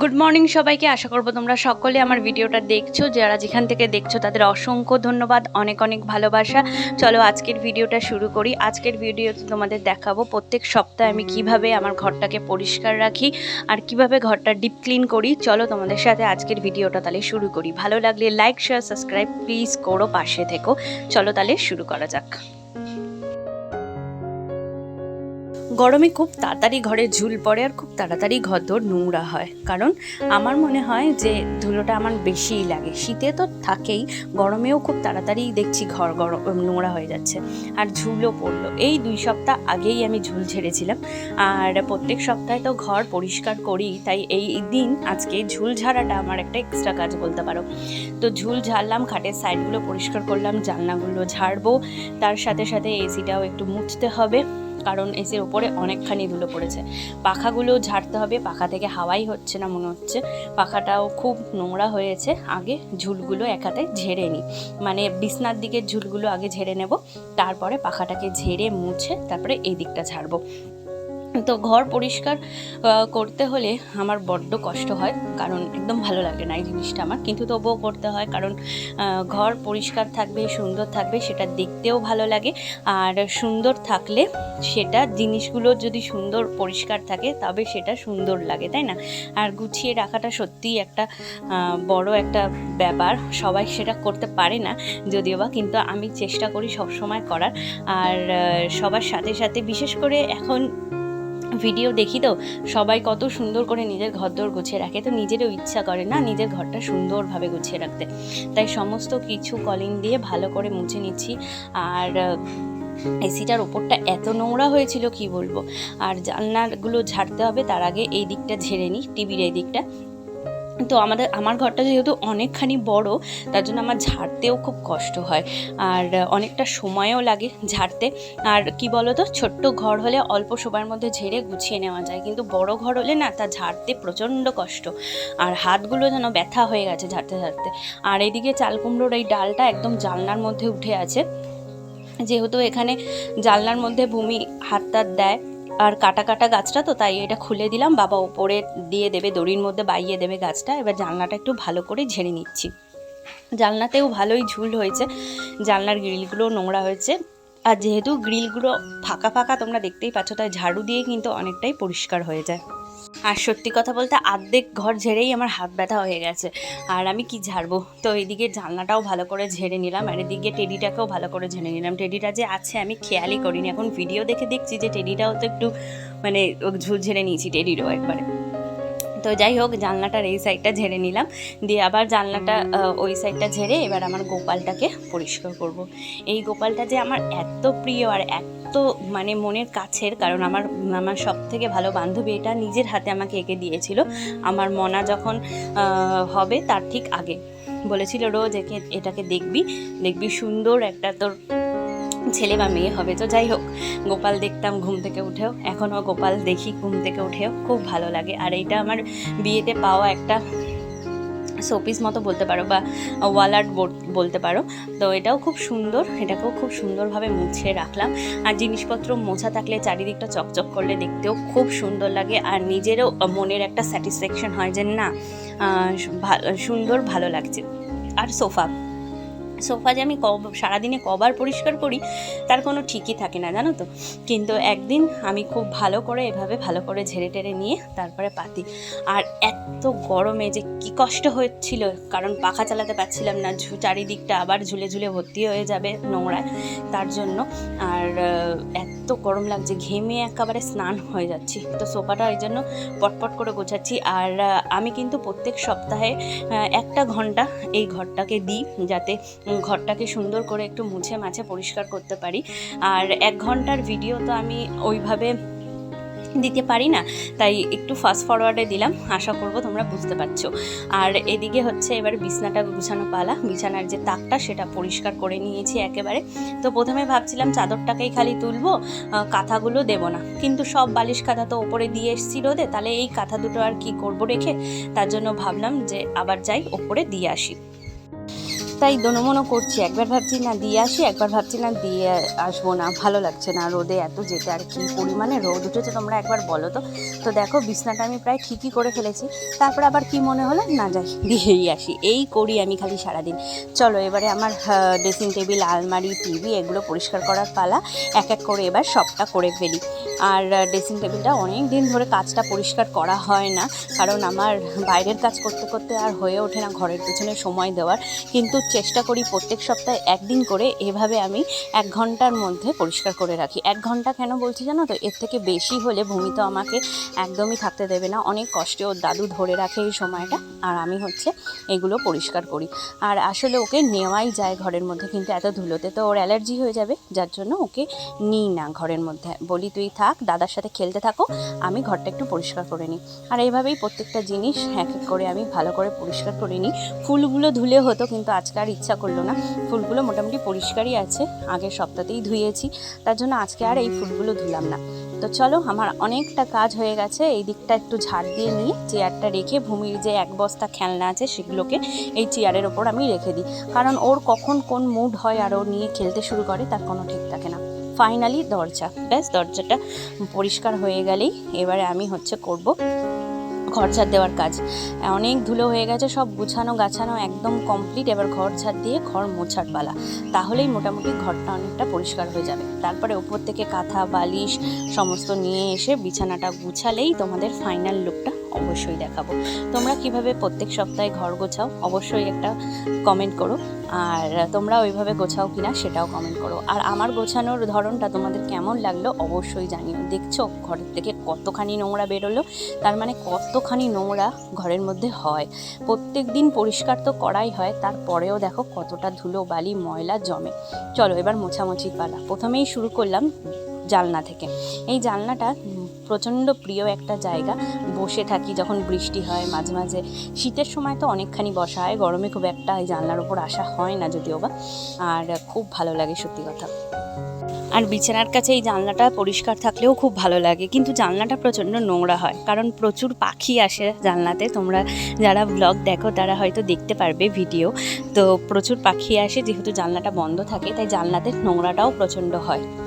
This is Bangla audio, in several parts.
গুড মর্নিং সবাইকে, আশা করব তোমরা সকলে আমার ভিডিওটা দেখছ। যারা যেখান থেকে দেখছ, তাদের অসংখ্য ধন্যবাদ, অনেক অনেক ভালোবাসা। চলো আজকের ভিডিওটা শুরু করি। আজকের ভিডিওতে তোমাদের দেখাবো প্রত্যেক সপ্তাহে আমি কীভাবে আমার ঘরটাকে পরিষ্কার রাখি আর কীভাবে ঘরটা ডিপ ক্লিন করি। চলো তোমাদের সাথে আজকের ভিডিওটা তাহলে শুরু করি। ভালো লাগলে লাইক শেয়ার সাবস্ক্রাইব প্লিজ করো, পাশে থেকো। চলো তাহলে শুরু করা যাক। গরমে খুব তাড়াতাড়ি ঘরে ঝুল পড়ে আর খুব তাড়াতাড়ি ঘর দোর নোংরা হয়। কারণ আমার মনে হয় যে ধুলোটা আমার বেশিই লাগে। শীতে তো থাকেই, গরমেও খুব তাড়াতাড়ি দেখছি ঘর গরম নোংরা হয়ে যাচ্ছে। আর ঝুলও পড়ল। এই দুই সপ্তাহ আগেই আমি ঝুল ঝেড়েছিলাম। আর প্রত্যেক সপ্তাহে তো ঘর পরিষ্কার করি, তাই এই দিন আজকে ঝুল ঝাড়াটা আমার একটা এক্সট্রা কাজ বলতে পারো। তো ঝুল ঝাড়লাম, খাটের সাইডগুলো পরিষ্কার করলাম, জানলাগুলো ঝাড়বো। তার সাথে সাথে এসিটাও একটু মুছতে হবে। কারণ এসির ওপরে অনেকখানি ধুলো পড়েছে। পাখাগুলো ঝাড়তে হবে, পাখা থেকে হাওয়াই হচ্ছে না মনে হচ্ছে। পাখাটাও খুব নোংরা হয়েছে, আগে ঝুলগুলো এক হাতে ঝেড়ে নিই। মানে বিছনার দিকের ঝুলগুলো আগে ঝেড়ে নেব, তারপরে পাখাটাকে ঝেড়ে মুছে তারপরে এই দিকটা ছাড়বো তো ঘর পরিষ্কার করতে হলে আমার বড্ড কষ্ট হয়, কারণ একদম ভালো লাগে না এই জিনিসটা আমার। কিন্তু তবুও করতে হয়, কারণ ঘর পরিষ্কার থাকবে, সুন্দর থাকবে, সেটা দেখতেও ভালো লাগে। আর সুন্দর থাকলে সেটা জিনিসগুলো যদি সুন্দর পরিষ্কার থাকে, তবে সেটা সুন্দর লাগে, তাই না? আর গুছিয়ে রাখাটা সত্যিই একটা বড় একটা ব্যাপার, সবাই সেটা করতে পারে না যদিও বা, কিন্তু আমি চেষ্টা করি সবসময় করার। আর সবার সাথে সাথে, বিশেষ করে এখন ভিডিও দেখি তো, সবাই কত সুন্দর করে নিজের ঘরদোর গুছিয়ে রাখে। তো নিজেরও ইচ্ছা করে না নিজের ঘরটা সুন্দরভাবে গুছিয়ে রাখতে। তাই সমস্ত কিছু কলিং দিয়ে ভালো করে মুছে নিচ্ছি। আর এসিটার ওপরটা এত নোংরা হয়েছিল কি বলব? আর জানলাগুলো ঝাড়তে হবে, তার আগে এই দিকটা ঝেড়ে নিই, টিভির এই দিকটা। তো আমাদের, আমার ঘরটা যেহেতু অনেকখানি বড়, তার জন্য আমার ঝাড়তেও খুব কষ্ট হয়। আর অনেকটা সময়ও লাগে ঝাড়তে। আর কি বলো তো ছোট্ট ঘর হলে অল্প সময়ের মধ্যে ঝেড়ে গুছিয়ে নেওয়া যায়। কিন্তু বড় ঘর হলে না, তা ঝাড়তে প্রচণ্ড কষ্ট। আর হাতগুলো যেন ব্যথা হয়ে গেছে ঝাড়তে ঝাড়তে। আর এদিকে চাল কুমড়োর এই ডালটা একদম জানলার মধ্যে উঠে আছে। যেহেতু এখানে জানলার মধ্যে ভূমি হাত টাত দেয় আর কাটা কাটা গাছটা তো, তাই এটা খুলে দিলাম। বাবা ওপরে দিয়ে দেবে, দড়ির মধ্যে বাইয়ে দেবে গাছটা। এবার জানলাটা একটু ভালো করে ঝেড়ে নিচ্ছি। জানলাতেও ভালোই ঝুল হয়েছে। জানলার গ্রিলগুলো নোংরা হয়েছে। আর যেহেতু গ্রিলগুলো ফাঁকা ফাঁকা তোমরা দেখতেই পাচ্ছ, তাই ঝাড়ু দিয়ে কিন্তু অনেকটাই পরিষ্কার হয়ে যায়। আর সত্যি কথা বলতে আর্ধেক ঘর ঝেড়েই আমার হাত ব্যথা হয়ে গেছে। আর আমি কি ঝাড়বো? তো এদিকে জানলাটাও ভালো করে ঝেড়ে নিলাম আর এদিকে টেডিটাকেও ভালো করে ঝেড়ে নিলাম। টেডিটা যে আছে আমি খেয়ালই করিনি। এখন ভিডিও দেখে দেখছি যে টেডিটাও তো একটু মানে ঝুল ঝেড়ে নিয়েছি টেডিরও একবারে। তো যাই হোক, জানলাটার এই সাইডটা ঝেড়ে নিলাম। দিয়ে আবার জানলাটা ওই সাইডটা ঝেড়ে এবার আমার গোপালটাকে পরিষ্কার করব। এই গোপালটা যে আমার এত প্রিয় আর এত মানে মনের কাছের, কারণ আমার আমার সব থেকে ভালো বান্ধবী এটা নিজের হাতে আমাকে এঁকে দিয়েছিল। আমার মনা যখন হবে তার ঠিক আগে। বলেছিল, রোজ একে, এটাকে দেখবি দেখবি সুন্দর একটা তোর ছেলে বা মেয়ে হবে। তো যাই হোক, গোপাল দেখতাম ঘুম থেকে উঠেও। এখনও গোপাল দেখি ঘুম থেকে উঠেও। খুব ভালো লাগে। আর এইটা আমার বিয়েতে পাওয়া একটা শোপিস মতো বলতে পারো বা ওয়াল আর্ট বলতে পারো। তো এটাও খুব সুন্দর, এটাকেও খুব সুন্দরভাবে মুছে রাখলাম। আর জিনিসপত্র মোছা থাকলে চারিদিকটা চকচক করলে দেখতেও খুব সুন্দর লাগে। আর নিজেরও মনের একটা স্যাটিসফ্যাকশন হয় যে না সুন্দর ভালো লাগছে। আর সোফা। সোফা যে আমি কব, সারাদিনে কবার পরিষ্কার করি, তার কোনো ঠিকই থাকে না, জানো তো? কিন্তু একদিন আমি খুব ভালো করে এভাবে ভালো করে ঝেড়ে টেরে নিয়ে তারপরে পাতি। আর এত গরমে যে কি কষ্ট হচ্ছিল, কারণ পাখা চালাতে পারছিলাম না, ঝু- চারিদিকটা আবার ঝুলে ঝুলে ভর্তি হয়ে যাবে নোংরায় তার জন্য। আর এত গরম লাগছে, ঘেমে একেবারে স্নান হয়ে যাচ্ছি। তো সোফাটা ওই জন্য পটপট করে গোছাচ্ছি। আর আমি কিন্তু প্রত্যেক সপ্তাহে একটা ঘণ্টা এই ঘরটাকে দিই, যাতে ঘরটাকে সুন্দর করে একটু মুছে মাছে পরিষ্কার করতে পারি। আর এক ঘণ্টার ভিডিও তো আমি ওইভাবে দিতে পারি না, তাই একটু ফাস্ট ফরওয়ার্ডে দিলাম। আশা করব তোমরা বুঝতে পারছ। আর এদিকে হচ্ছে এবার বিছনাটা গুছানো পালা। বিছানার যে তাকটা, সেটা পরিষ্কার করে নিয়েছি একেবারে। তো প্রথমে ভাবছিলাম চাদরটাকেই খালি তুলবো কাঁথাগুলো দেবো না। কিন্তু সব বালিশ কাঁথা তো ওপরে দিয়ে এসছি রোদে তাহলে এই কাঁথা দুটো আর কি করব রেখে? তার জন্য ভাবলাম যে আবার যাই, ওপরে দিয়ে আসি। তাই দোনোমনো করছি। একবার ভাবছি না দিয়ে আসি, একবার ভাবছি না দিয়ে আসব না। ভালো লাগছে না রোদে এত যেতে আর কি পরিমাণে রোদ উঠেছে তোমরা একবার বলো তো। তো দেখো বিছনাটা আমি প্রায় ঠিকই করে ফেলেছি। তারপর আবার কি মনে হলো? না যাই, দিয়েই আসি। এই করি আমি খালি সারাদিন। চলো এবারে আমার ড্রেসিং টেবিল আলমারি টিভি এগুলো পরিষ্কার করার পালা। এক এক করে এবার সবটা করে ফেলি। আর ড্রেসিং টেবিলটা অনেক দিন ধরে কাজটা পরিষ্কার করা হয় না। কারণ আমার বাইরের কাজ করতে করতে আর হয়ে ওঠে না ঘরের পেছনে সময় দেওয়ার। কিন্তু চেষ্টা করি প্রত্যেক সপ্তাহে একদিন করে এভাবে আমি এক ঘণ্টার মধ্যে পরিষ্কার করে রাখি। এক ঘণ্টা কেন বলছি জানো তো? এর থেকে বেশি হলে ভূমি তো আমাকে একদমই থাকতে দেবে না। অনেক কষ্টে ওর দাদু ধরে রাখে এই সময়টা আর আমি হচ্ছে এগুলো পরিষ্কার করি। আর আসলে ওকে নেওয়াই যায় ঘরের মধ্যে কিন্তু এত ধুলোতে। তো ওর অ্যালার্জি হয়ে যাবে, যার জন্য ওকে নিই না ঘরের মধ্যে। বলি, তুই থাক, দাদার সাথে খেলতে থাকো, আমি ঘরটা একটু পরিষ্কার করে নিই। আর এইভাবেই প্রত্যেকটা জিনিস এক এক করে আমি ভালো করে পরিষ্কার করে নিই। ফুলগুলো ধুলে হতো কিন্তু আজকে আর ইচ্ছা করল না। ফুলগুলো মোটামুটি পরিষ্কারই আছে। আগের সপ্তাহতেই ধুয়েছি। তার জন্য আজকে আর এই ফুলগুলো ধুলাম না। তো চলো, আমার অনেকটা কাজ হয়ে গেছে। এই দিকটা একটু ঝাড় দিয়ে নিয়ে চেয়ারটা রেখে ভূমির যে এক বস্তা খেলনা আছে সেগুলোকে এই চেয়ারের ওপর আমি রেখে দিই। কারণ ওর কখন কোন মুড হয় আর ও নিয়ে খেলতে শুরু করে, তার কোনো ঠিক থাকে না। ফাইনালি দরজা। ব্যাস, দরজাটা পরিষ্কার হয়ে গেলেই এবারে আমি হচ্ছে করব ঘর ছাদ দেওয়ার কাজ। অনেক ধুলো হয়ে গেছে, সব গুছানো গাছানো একদম কমপ্লিট এবার ঘর ছাদ দিয়ে ঘর মোছার পালা তাহলেই মোটামুটি ঘরটা অনেকটা পরিষ্কার হয়ে যাবে। তারপরে ওপর থেকে কাঁথা, বালিশ সমস্ত নিয়ে এসে বিছানাটা গুছালেই তোমাদের ফাইনাল লুকটা অবশ্যই দেখাবো। তোমরা কীভাবে প্রত্যেক সপ্তাহে ঘর গোছাও, অবশ্যই একটা কমেন্ট করো। আর তোমরা ওইভাবে গোছাও কিনা সেটাও কমেন্ট করো। আর আমার গোছানোর ধরনটা তোমাদের কেমন লাগল অবশ্যই জানিও। দেখছ, ঘরের থেকে কতখানি নোংরা বেরোলো, তার মানে কতখানি নোংরা ঘরের মধ্যে হয়। প্রত্যেক দিন পরিষ্কার তো করাই হয়, তারপরেও দেখো কতটা ধুলো, বালি, ময়লা জমে। চলো এবার মোছামুছি পালা। প্রথমেই শুরু করলাম জালনা থেকে। এই জালনাটা প্রচণ্ড প্রিয় একটা জায়গা। বসে থাকি যখন বৃষ্টি হয়, মাঝে মাঝে শীতের সময় তো অনেকখানি বসা হয়, গরমে খুব একটা এই জানলার ওপর আসা হয় না যদিও বা। আর খুব ভালো লাগে সত্যি কথা। আর বিছানার কাছে এই জানলাটা পরিষ্কার থাকলেও খুব ভালো লাগে। কিন্তু জানলাটা প্রচণ্ড নোংরা হয়, কারণ প্রচুর পাখি আসে জানলাতে। তোমরা যারা ব্লগ দেখো, তারা হয়তো দেখতে পারবে ভিডিও। তো প্রচুর পাখি আসে, যেহেতু জানলাটা বন্ধ থাকে, তাই জানলাতে নোংরাটাও প্রচণ্ড হয়।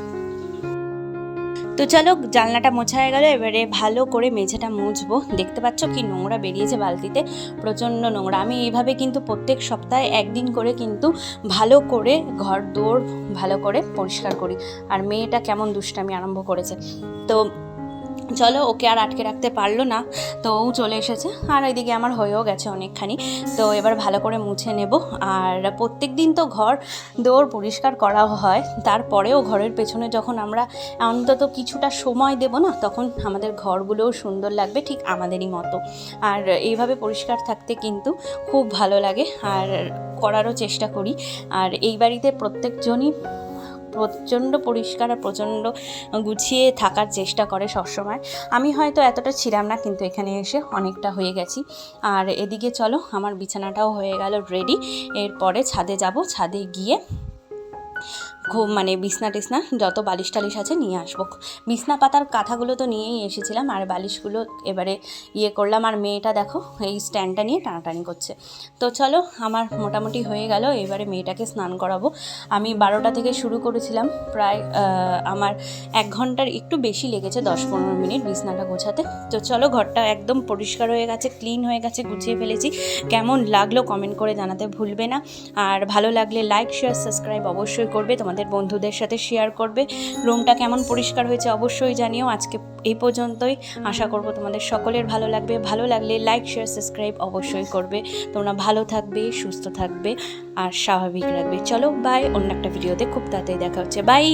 তো চলো, জানলাটা মোছা হয়ে গেল, এবারে ভালো করে মেঝেটা মুছবো। দেখতে পাচ্ছ কি নোংরা বেরিয়েছে বালতিতে, প্রচণ্ড নোংরা। আমি এইভাবে কিন্তু প্রত্যেক সপ্তাহে একদিন করে কিন্তু ভালো করে ঘর দৌড় ভালো করে পরিষ্কার করি। আর মেয়েটা কেমন দুষ্টামি আরম্ভ করেছে। তো চলো ওকে আর আটকে রাখতে পারল না, তো ও চলে এসেছে। আর এদিকে আমার হয়েও গেছে অনেকখানি। তো এবার ভালো করে মুছে নেব। আর প্রত্যেক দিন তো ঘর দৌড় পরিষ্কার করা হয়। তারপরেও ঘরের পেছনে যখন আমরা অন্তত কিছুটা সময় দেব না, তখন আমাদের ঘরগুলোও সুন্দর লাগবে ঠিক আমাদেরই মতো। আর এইভাবে পরিষ্কার থাকতে কিন্তু খুব ভালো লাগে। আর করারও চেষ্টা করি। আর এই বাড়িতে প্রত্যেকজনই প্রচণ্ড পরিষ্কার আর প্রচণ্ড গুছিয়ে থাকার চেষ্টা করে সবসময়। আমি হয়তো এতটা ছিলাম না, কিন্তু এখানে এসে অনেকটা হয়ে গেছি। আর এদিকে চলো, আমার বিছানাটাও হয়ে গেল রেডি এরপরে ছাদে যাব। ছাদে গিয়ে খুব মানে বিছনা টিছনা, যত বালিশ টালিশ আছে নিয়ে আসব। বিছনা পাতার কাঁথাগুলো তো নিয়েই এসেছিলাম, আর বালিশগুলো এবারে ইয়ে করলাম, আর মেয়েটা দেখো, এই স্ট্যান্ডটা নিয়ে টানাটানি করছে। তো চলো, আমার মোটামুটি হয়ে গেল, এবারে মেয়েটাকে স্নান করাবো। আমি বারোটা থেকে শুরু করেছিলাম, প্রায় আমার এক ঘণ্টার একটু বেশি লেগেছে, দশ পনেরো মিনিট বিছনাটা গোছাতে। তো চলো, ঘরটা একদম পরিষ্কার হয়ে গেছে, ক্লিন হয়ে গেছে, গুছিয়ে ফেলেছি। কেমন লাগল কমেন্ট করে জানাতে ভুলবে না। আর ভালো লাগলে লাইক, শেয়ার, সাবস্ক্রাইব অবশ্যই করবে তোমাদের বন্ধুদের সাথে শেয়ার করবে। রুমটা কেমন পরিষ্কার হয়েছে অবশ্যই জানিও। আজকে এই পর্যন্তই। আশা করব তোমাদের সকলের ভালো লাগবে। ভালো লাগলে লাইক শেয়ার সাবস্ক্রাইব অবশ্যই করবে। তোমরা ভালো থাকবে, সুস্থ থাকবে আর স্বাভাবিক রাখবে। চলো বাই অন্য একটা ভিডিওতে খুব তাড়াতাড়ি দেখা হচ্ছে। বাই